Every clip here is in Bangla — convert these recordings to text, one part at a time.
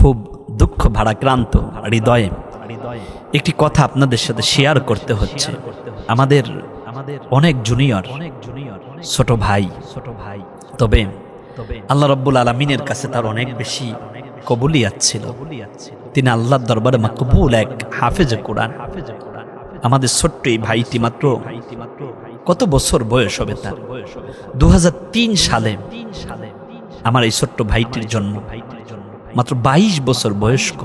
খুব দুঃখ ভারাক্রান্ত হৃদয়ে একটি কথা আপনাদের সাথে শেয়ার করতে হচ্ছে। আমাদের আমাদের অনেক জুনিয়র ছোট ভাই। ছোট ভাই তবে আল্লাহ রব্বুল আলমিনের কাছে তার অনেক বেশি কবুলিয়াত ছিল। তিনি আল্লাহর দরবারে মাকবুল এক হাফেজ কোরআন। আমাদের ছোট্ট এই ভাইটি মাত্র কত বছর বয়স হবে তার? দু হাজার তিন সালে আমার এই ছোট্ট ভাইটির জন্ম। মাত্র বাইশ বছর বয়স্ক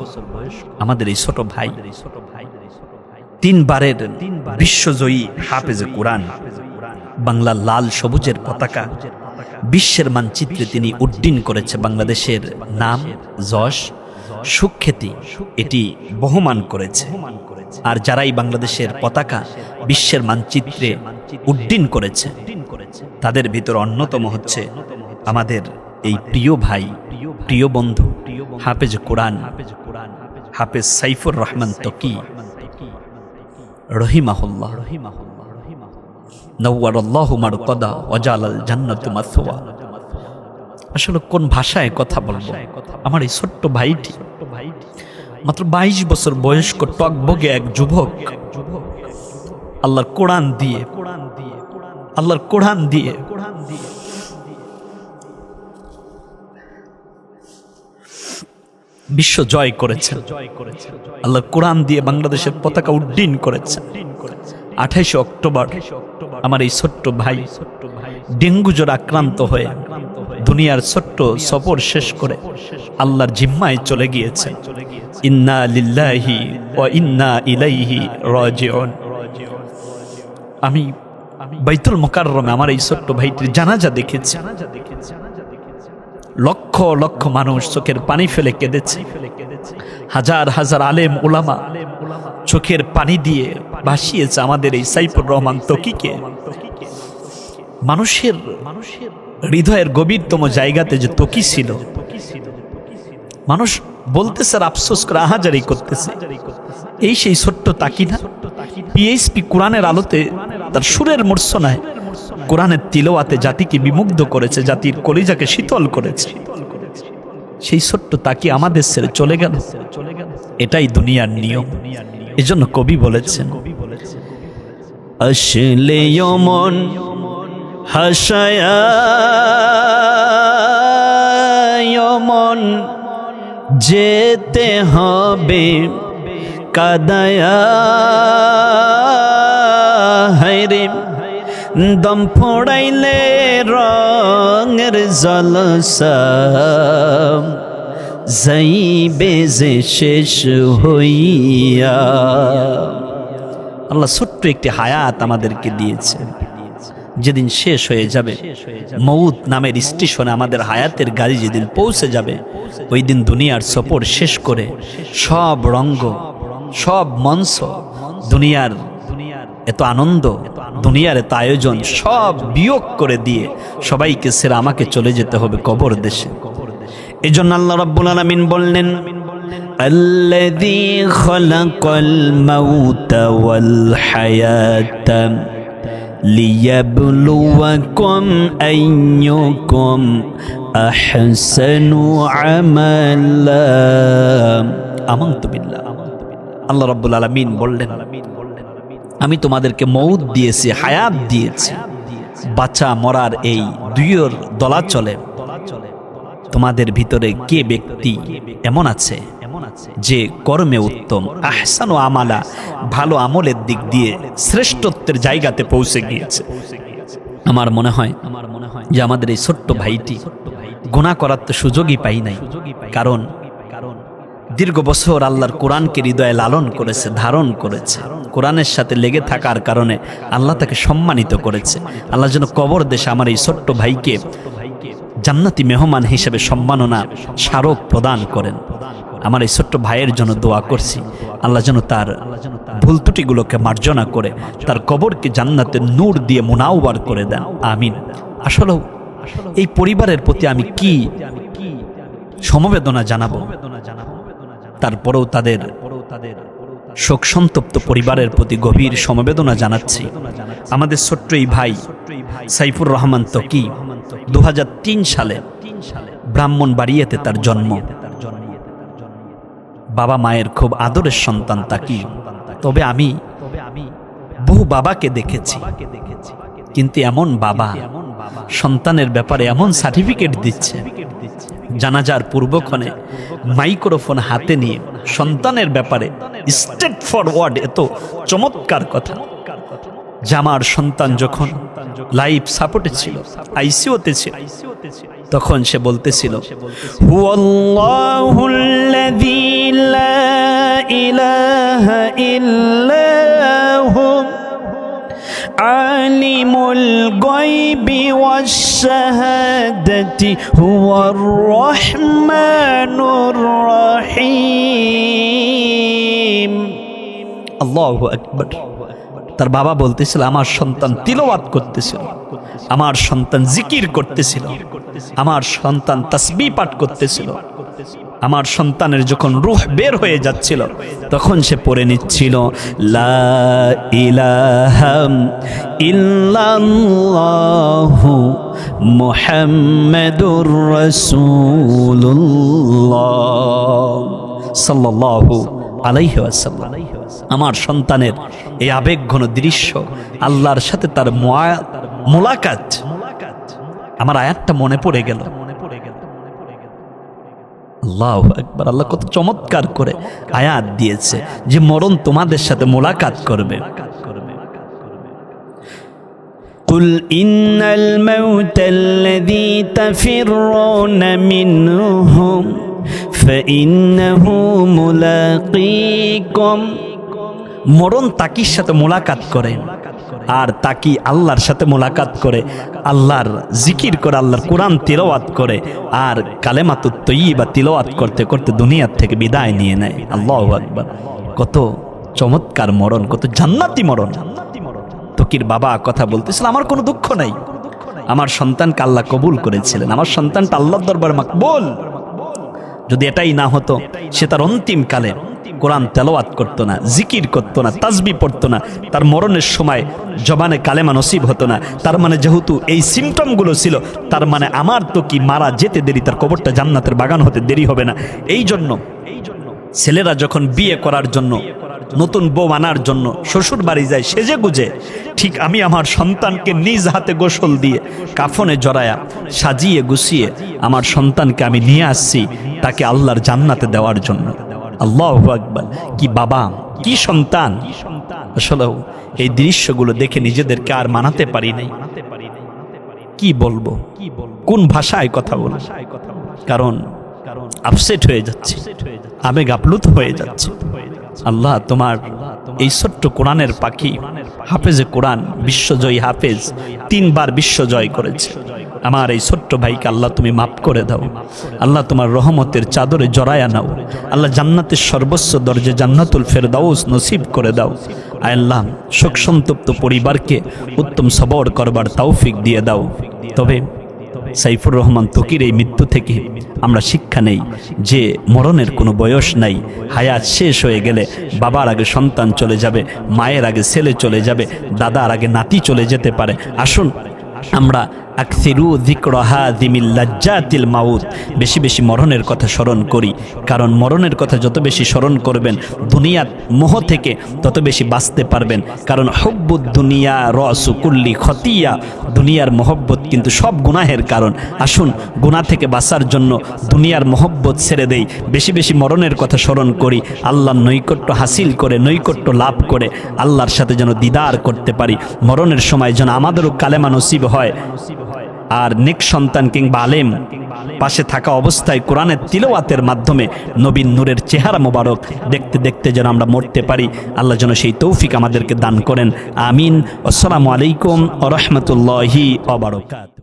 আমাদের এই ছোট ভাই। তিনবারের বিশ্বজয়ী হাফেজে কোরআন, বাংলার লাল সবুজের পতাকা, বিশ্বের মানচিত্রে তিনি উড্ডীন করেছে বাংলাদেশের নাম, যশ, সুখ্যাতি, এটি বহমান করেছে। আর যারাই বাংলাদেশের পতাকা, বিশ্বের মানচিত্রে উড্ডীন করেছে, তাদের ভিতর অন্যতম হচ্ছে আমাদের এই প্রিয় ভাই, প্রিয় বন্ধু হাফেজ কোরআন, হাফেজ সাইফুর রহমান তকি, রহিমাহুল্লাহ। নৌয়ারল্লাহ মারকদা অজালাল জান্নাতু মাসওয়া। আসলে কোন ভাষায় কথা বলব? আমার এই ছোট্ট ভাইটি, মাত্র বাইশ বছর বয়স্ক টকবগে এক যুবক, আল্লাহর কোরআন দিয়ে, আল্লাহর কোরআন দিয়ে বিশ্ব জয় করেছেন। আল্লাহর কোরআন দিয়ে বাংলাদেশের পতাকা উড্ডীন করেছেন। আঠাইশে অক্টোবর আমার এই ছোট্ট ভাই ডেঙ্গু জ্বর আক্রান্ত হয়ে দুনিয়ার ছোট্ট সফর শেষ করে আল্লাহর জিম্মায় চলে গিয়েছে। ইন্না লিল্লাহি ও ইন্না ইলাইহি রাজিউন। আমি বাইতুল মোকাররমে আমার এই ছোট্ট ভাইটির জানাজা দেখেছি। লক্ষ লক্ষ লক্ষ মানুষ চোখের পানি ফেলে কেঁদেছে। হাজার হাজার আলেম ওলামা চোখের পানি দিয়ে ভাসিয়েছে আমাদের এই সাইফুর রহমান তকিকে। মানুষের মানুষের হৃদয়ের গভীরতম জায়গাতে যে তকি ছিল, মানুষ বলতেছে আফসোস করে আহাজারি করতেছে। এই সেই ছোট্ট তাকি না? পিএইচপি কোরআনের আলোতে তার সুরের মূর্ছনায় কোরআনের তিলোয়াতে জাতিকে বিমুগ্ধ করেছে, জাতির কলিজাকে শীতল করেছে। সেই ছোট্ট তাকি আমাদের ছেড়ে চলে গেল। এটাই দুনিয়ার নিয়ম। এজন্য কবি বলেছেন, আসলে মন হাসায়ামন যেতে হবে, কাদায়া হায়রে দম ফোড়াইলে রঙের জলসা যাইবে যে শেষ হইয়া। আল্লাহ ছোট্ট একটি হায়াত আমাদেরকে দিয়েছে। যেদিন শেষ হয়ে যাবে মৌত নামের স্টেশনে আমাদের হায়াতের গাড়ি যেদিন পৌঁছে যাবে ওই দিন দুনিয়ার সফর শেষ করে সব রঙ্গ, সব মঞ্চ দুনিয়ার এত আনন্দ দুনিয়ার এত আয়োজন সব বিয়োগ করে দিয়ে সবাইকে সেরা আমাকে চলে যেতে হবে কবর দেশে এই জন্য আল্লাহ রাব্বুল আলামিন বললেন الذي خلق الموت والحياة ليبلوكم أيكم أحسن عملا আমন্ত বিল্লাহ আল্লাহ রাব্বুল আলামিন বললেন আমি তোমাদেরকে মৌত দিয়েছি, হায়াত দিয়েছি। বাচ্চা মরার এই দুইয়ের দলাচলে তোমাদের ভিতরে কে ব্যক্তি এমন আছে যে কর্মে উত্তম? আহসান ও আমালা ভালো আমলের দিক দিয়ে শ্রেষ্ঠত্বের জায়গাতে পৌঁছে গিয়েছে। আমার মনে হয় আমার মনে হয় যে আমাদের এই ছোট্ট ভাইটি গুণা করার তো সুযোগই পাই নাই। কারণ দীর্ঘ বছর আল্লাহর কোরআনকে হৃদয়ে লালন করেছে, ধারণ করেছে। কোরআনের সাথে লেগে থাকার কারণে আল্লাহ তাকে সম্মানিত করেছে। আল্লাহ যেন কবর দেশে আমার এই ছোট্ট ভাইকে জান্নাতি মেহমান হিসেবে সম্মাননা স্মারক প্রদান করেন। আমার এই ছোট্ট ভাইয়ের জন্য দোয়া করছি। আল্লাহ যেন তার ভুল ত্রুটিগুলোকে মার্জনা করে, তার কবরকে জান্নাতের নূর দিয়ে মুনাওবার করে দেন। আমিন। আসলেও এই পরিবারের প্রতি আমি কি সমবেদনা জানাব? তারপরেও তাদের শোক সন্তপ্ত পরিবারের প্রতি গভীর সমবেদনা জানাচ্ছি। আমাদের ছোট্ট এই ভাই সাইফুর রহমান তকি দু সালে ব্রাহ্মণ বাড়িয়েতে তার জন্ম। বাবা মায়ের খুব আদরের সন্তান তাকি। তবে আমি বহু বাবাকে দেখেছি। কিন্তু এমন বাবা সন্তানের ব্যাপারে এমন সার্টিফিকেট দিচ্ছে জানাজার পূর্বক্ষণে মাইক্রোফোন হাতে নিয়ে সন্তানের ব্যাপারে স্টেট ফরওয়ার্ড এত চমৎকার কথা। জামার সন্তান যখন লাইফ সাপোর্টে ছিল আইসিওতে ছিল, তখন সে বলতেছিল হুয়াল্লাহুল্লাযী লা ইলাহা ইল্লাহু عالم الغيب والشهادة هو الرحمن الرحيم الله أكبر তার বাবা বলতেছিল আমার সন্তান তিলওয়াত করতেছিল আমার সন্তান জিকির করতেছিল আমার সন্তান তাসবি পাঠ করতেছিল আমার সন্তানের যখন রুহ বের হয়ে যাচ্ছিল, তখন সে পড়ে নিচ্ছিল, লা আমার সন্তানের এই আবেগঘন দৃশ্য, আল্লাহর সাথে তার মোলাকাত। আমার আয়াতটা মনে পড়ে গেল। আল্লাহ একবার আল্লাহ কত চমৎকার করে আয়াত দিয়েছে যে মরণ তোমাদের সাথে মোলাকাত করবে قل إن الموت الذي تفرون منهم فإنه ملاقيكم মরণ তাকির সাথে মোলাকাত করে আর তাকি আল্লাহর সাথে মোলাকাত করে, আল্লাহর জিকির করে, আল্লাহর কোরআন তিলওয়াত করে, আর কালেমাতু তৈবা তিলওয়াত করতে করতে দুনিয়ার থেকে বিদায় নিয়ে নেয়। আল্লাহ আকবার। কত চমৎকার মরণ, কত জান্নাতি মরণ। তকির বাবা কথা বলতেছিল, আমার কোনো দুঃখ নাই। আমার সন্তানকে আল্লাহ কবুল করেছিলেন। আমার সন্তানটা আল্লাহর দরবার মাকবুল। যদি এটাই না হতো, সে তার অন্তিম কালে কোরআন তেলাওয়াত করতো না, জিকির করতো না, তাজবি পড়তো না। তার মরণের সময় জবানে কালেমা নসিব হতো না। তার মানে যেহেতু এই সিমটমগুলো ছিল, তার মানে আমার তো কি মারা যেতে দেরি, তার কবরটা জান্নাতের বাগান হতে দেরি হবে না। এই জন্য ছেলেরা যখন বিয়ে করার জন্য, নতুন বউ আনার জন্য শ্বশুর বাড়ি যায় সেজে গুজে ঠিক আমি আমার সন্তানকে নিজ হাতে গোসল দিয়ে কাফনে জড়ায়া সাজিয়ে গুছিয়ে আমার সন্তানকে আমি নিয়ে আসছি, তাকে আল্লাহর জান্নাতে দেওয়ার জন্য। আল্লাহ আকবার। কি বাবা, কি সন্তান। আসলেও এই দৃশ্যগুলো দেখে নিজেদেরকে আর মানাতে পারি নাই। কি বলব? কোন ভাষায় কথা বলব? কারণ আপসেট হয়ে যাচ্ছে, আবেগ আপ্লুত হয়ে যাচ্ছে। আল্লাহ তোমার এই ছোট্ট কোরআনের পাখি হাফেজে কোরআন, বিশ্বজয়ী হাফেজ, তিনবার বিশ্বজয় করেছে। আমার এই ছোট্ট ভাইকে আল্লাহ তুমি মাফ করে দাও। আল্লাহ তোমার রহমতের চাদরে জড়ায়া নাও। আল্লাহ জান্নাতের সর্বোচ্চ দরজে জান্নাতুল ফেরদাউস নসিব করে দাও। আল্লাহ শোক সন্তপ্ত পরিবারকে উত্তম সবর করবার তৌফিক দিয়ে দাও। তবে সাইফুর রহমান তকির এই মৃত্যু থেকে আমরা শিক্ষা নেই যে মরণের কোনো বয়স নাই। হায়াত শেষ হয়ে গেলে বাবার আগে সন্তান চলে যাবে, মায়ের আগে ছেলে চলে যাবে, দাদার আগে নাতি চলে যেতে পারে। আসুন, আমরা আকসিরু যিকরাহা দিমিল লাজ্জাতিল মাউত। বেশি বেশি মরণের কথা স্মরণ করি, কারণ মরণের কথা যত বেশি স্মরণ করবেন, দুনিয়ার মোহ থেকে তত বেশি বাঁচতে পারবেন। কারণ হব্বুদ দুনিয়া রসু কুল্লি খতিয়া দুনিয়ার মহব্বত কিন্তু সব গুনাহের কারণ। আসুন, গুনাহ থেকে বাঁচার জন্য দুনিয়ার মহব্বত ছেড়ে দেই। বেশি বেশি মরণের কথা স্মরণ করি, আল্লাহর নৈকট্য হাসিল করে, নৈকট্য লাভ করে, আল্লাহর সাথে যেন দিদার করতে পারি। মরণের সময় যেন আমাদেরও কালেমা নসিব হয়। আর নেক সন্তান কিংবা আলেম পাশে থাকা অবস্থায় কোরআনের তিলওয়াতের মাধ্যমে নবীন নূরের চেহারা মোবারক দেখতে দেখতে যেন আমরা মরতে পারি। আল্লাহ যেন সেই তৌফিক আমাদেরকে দান করেন। আমিন। আসসালামু আলাইকুম রহমতুল্লাহি অবরকাত